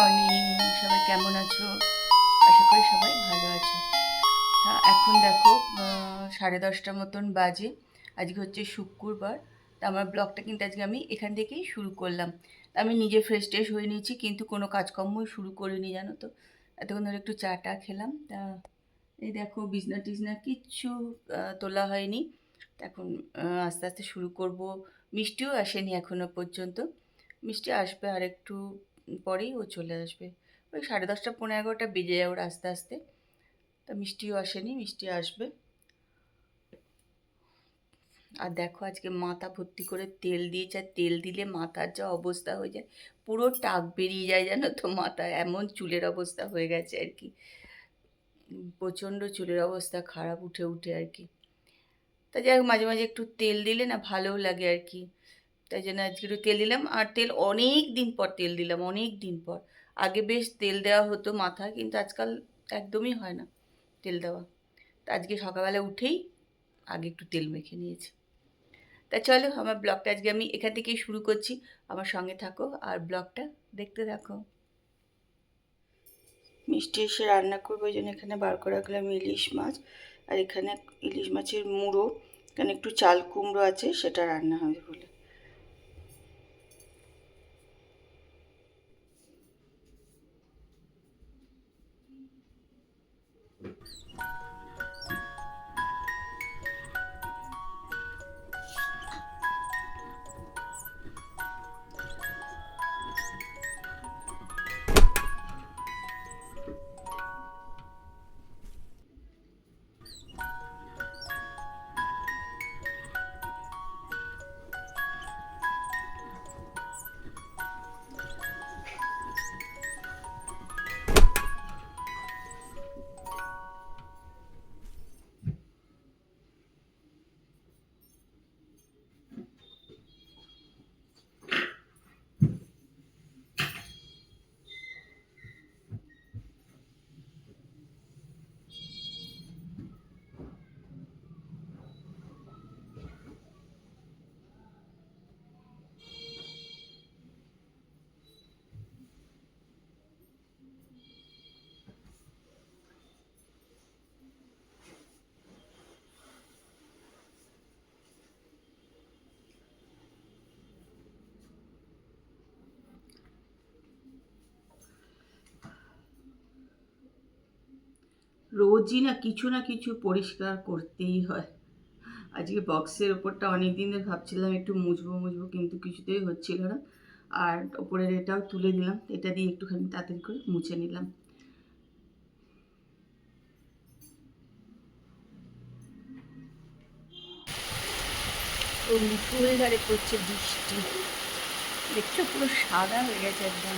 Morning সবাই কেমন আছো? আশা করি সবাই ভালো আছো। তা এখন দেখো সাড়ে দশটা মতন বাজে। আজকে হচ্ছে শুক্রবার। তা আমার ব্লগটা কিন্তু আজকে আমি এখান থেকেই শুরু করলাম। আমি নিজে ফ্রেশ ট্রেশ হয়ে নিয়েছি, কিন্তু কোনো কাজকর্মই শুরু করিনি, জানো তো। এতক্ষণ ধরে একটু চা টা খেলাম। তা এই দেখো, বিছনা টিছনা কিচ্ছু তোলা হয়নি। এখন আস্তে আস্তে শুরু করব। মিষ্টিও আসেনি এখনও পর্যন্ত। মিষ্টি আসবে আর একটু পরেই ও চলে আসবে। ওই সাড়ে দশটা পনেরো এগারোটা বেজে যায় ওর আস্তে আস্তে। তা মিষ্টিও আসেনি, মিষ্টি আসবে। আর দেখো আজকে মাথা ভর্তি করে তেল দিয়েছে, আর তেল দিলে মাথার যা অবস্থা হয়ে যায়, পুরো টাক বেরিয়ে যায় জানো তো মাথায়। এমন চুলের অবস্থা হয়ে গেছে আর কি। প্রচণ্ড চুলের অবস্থা, খারাপ উঠে উঠে আর কি। তা যাই হোক, মাঝে মাঝে একটু তেল দিলে না ভালোও লাগে আর কি। তাই জন্য আজকে একটু তেল দিলাম। আর তেল অনেক দিন পর তেল দিলাম, অনেক দিন পর। আগে বেশ তেল দেওয়া হতো মাথায়, কিন্তু আজকাল একদমই হয় না তেল দেওয়া। তা আজকে সকালবেলা উঠেই আগে একটু তেল মেখে নিয়েছি। তা চলো, আমার ব্লগটা আজকে আমি এখান থেকেই শুরু করছি। আমার সঙ্গে থাকো আর ব্লগটা দেখতে থাকো। মিষ্টি এসে রান্না করব ওই জন্য এখানে বার করে রাখলাম ইলিশ মাছ। আর এখানে ইলিশ মাছের মুড়ো, এখানে একটু চাল কুমড়ো আছে, সেটা রান্না হবে বলে। রোজই না কিছু না কিছু পরিষ্কার করতেই হয়। আজকে বক্সের ওপরটা অনেক দিন ধরে ভাবছিলাম, একটু মুছবো মুছবো কিন্তু কিছুতেই হচ্ছিল না। আর ওপরের এটাও তুলে দিলাম এটা দিয়ে একটুখানি তাড়াতাড়ি করে মুছে নিলাম। তো ধারে পড়ছে বৃষ্টি। দেখছ পুরো সাদা হয়ে গেছে একদম।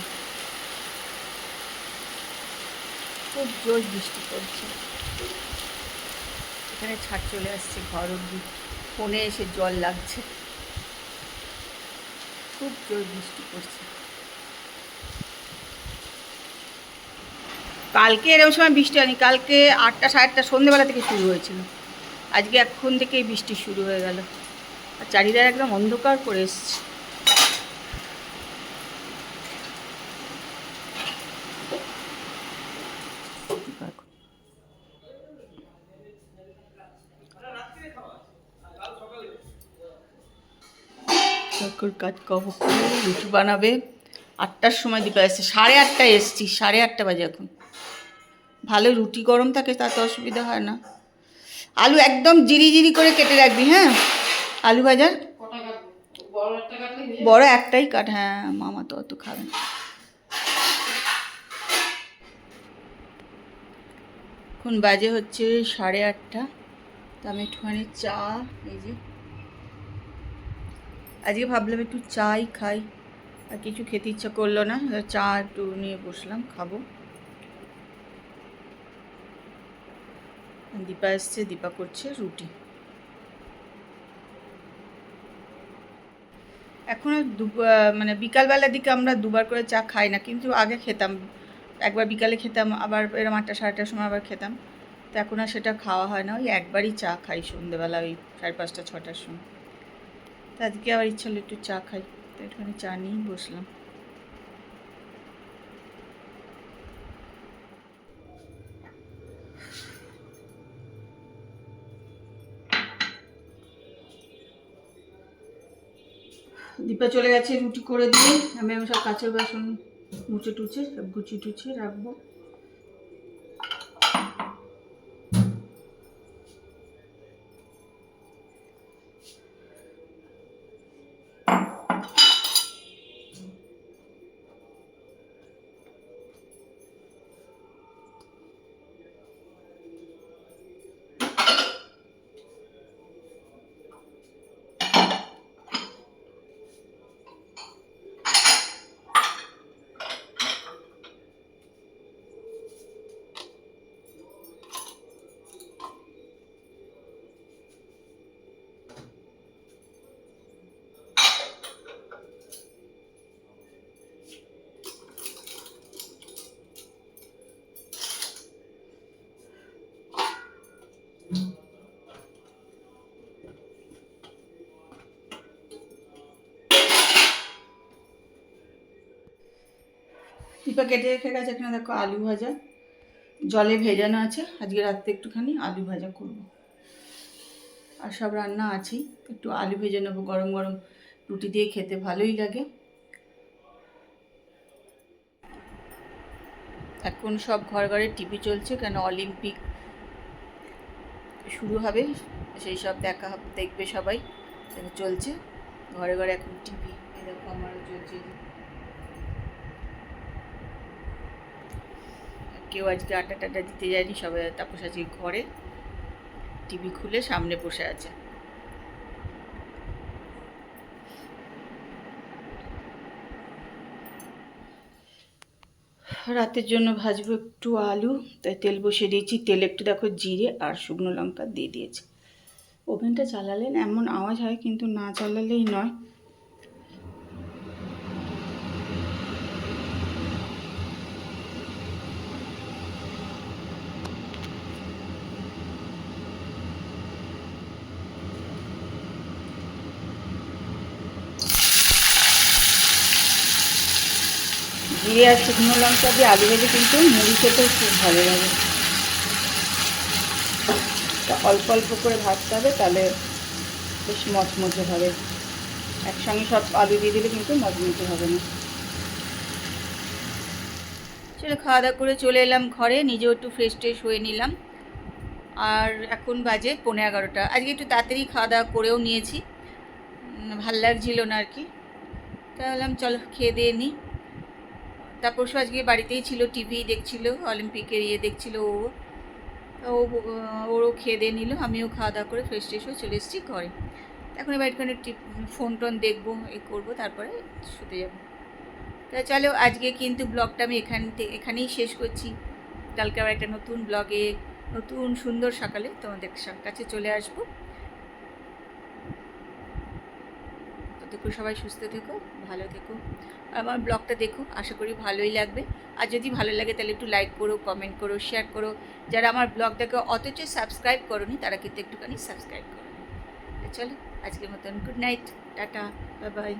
খুব জোর বৃষ্টি পড়ছে। এখানে ছাড় চলে আসছে, ঘর অব্দি ফোনে এসে জল লাগছে। খুব জোর বৃষ্টি পড়ছে। কালকে এরকম সময় বৃষ্টি হয়নি, কালকে আটটা, সাড়ে আটটা সন্ধ্যেবেলা থেকে শুরু হয়েছিল। আজকে এখন থেকেই বৃষ্টি শুরু হয়ে গেল। আর চারিদার একদম অন্ধকার করে এসছে। ঠাকুর কাজ কব রুটি বানাবে। আটটার সময় দিকে এসছে। সাড়ে আটটায় এসছি, সাড়ে আটটা বাজে এখন। ভালো রুটি গরম থাকে, তাতে অসুবিধা হয় না। আলু একদম জিরি জিরি করে কেটে রাখবি হ্যাঁ? আলু ভাজার? বড় একটাই কাট হ্যাঁ মামা তো অত খাবে না। এখন বাজে হচ্ছে সাড়ে আটটা। তো আমি একটুখানি চা, এই যে আজকে ভাবলাম একটু চাই খাই। আর কিছু খেতে ইচ্ছা করল না চা একটু নিয়ে বসলাম, খাব। দীপা এসছে, দীপা করছে রুটি। এখন মানে বিকালবেলার দিকে আমরা দুবার করে চা খাই না, কিন্তু আগে খেতাম। একবার বিকালে খেতাম, আবার এরম আটটা, সাড়ে সময় আবার খেতাম। তো এখন আর সেটা খাওয়া হয় না, ওই একবারই চা খাই সন্ধ্যেবেলা ওই সাড়ে পাঁচটা, ছটার সময়। আজকে আবার ইচ্ছা হলো একটু চা খাই। তো একটুখানি চা নিয়েই বসলাম। দীপা চলে গেছে, রুটি করে দিয়ে। আমি আমি সব কাঁচের বাসন মুছে টুছে সব গুছিয়ে টুছে রাখব। দীপা কেটে রেখে গেছে এখানে, দেখো আলু ভাজা। জলে ভেজানো আছে, আজকে রাত্রে একটুখানি আলু ভাজা করব। আর সব রান্না আছেই, একটু আলু ভেজে নেব, গরম গরম রুটি দিয়ে খেতে ভালোই লাগে। এখন সব ঘর ঘরে টিভি চলছে, কেন অলিম্পিক শুরু হবে, সেই সব দেখা দেখবে সবাই। চলছে, ঘরে ঘরে এখন টিভি এরকম আমারও চলছে। কেউ আজকে আটা টাটা দিতে যায়নি, সবাই তাপস আজকে ঘরে। টিভি খুলে সামনে বসে আছে। রাতের জন্য ভাজবো একটু আলু, তাই তেল বসিয়ে দিয়েছি। তেল একটু দেখো জিরে আর শুকনো লঙ্কা দিয়ে দিয়েছি। ওভেনটা চালালেন, এমন আওয়াজ হয় কিন্তু না চালালেই নয়। জিরে আর শুকনো লঙ্কা দিয়ে আলু ভেজে কিন্তু মুড়ি খেতেও খুব ভালো লাগে। অল্প অল্প করে ভাজতে হবে, তাহলে বেশ মচমচে হবে। একসঙ্গে সব আলু দিয়ে দিলে কিন্তু মচমচে হবে না। চলো খাওয়া দাওয়া করে চলে এলাম ঘরে, নিজেও একটু ফ্রেশ ট্রেশ হয়ে নিলাম। আর এখন বাজে পনেরো এগারোটা। আজকে একটু তাড়াতাড়ি খাওয়া দাওয়া করেও নিয়েছি। ভালো লাগছিল না আর কি। তা বললাম, চলো খেয়ে দিয়ে নিই তারপর সে আজকে বাড়িতেই ছিল টিভি দেখছিল অলিম্পিকের ইয়ে দেখছিল ও। ও ওরও খেয়ে দিয়ে নিল, আমিও খাওয়া দাওয়া করে ফ্রেশ ট্রেশ হয়ে চলে এসেছি ঘরে। এখন এবার একটুখানি ফোন টোন দেখব, এ করব, তারপরে শুতে যাব। তা চলো, আজকে কিন্তু ব্লগটা আমি এখান থেকে এখানেই শেষ করছি। কালকে আবার একটা নতুন ব্লগে নতুন সুন্দর সকালে তোমাদের কাছে চলে আসব। ততক্ষণ সবাই সুস্থ থেকো। ভালো থেকো। আমার ব্লগটা দেখো, আশা করি ভালোই লাগবে। আর যদি ভালো লাগে তাহলে একটু লাইক করো কমেন্ট করো শেয়ার করো। যারা আমার ব্লগটাকে অথচ সাবস্ক্রাইব করো নি তারা কিন্তু একটুখানি সাবস্ক্রাইব করো। চলো, আজকের মতন good night tata bye bye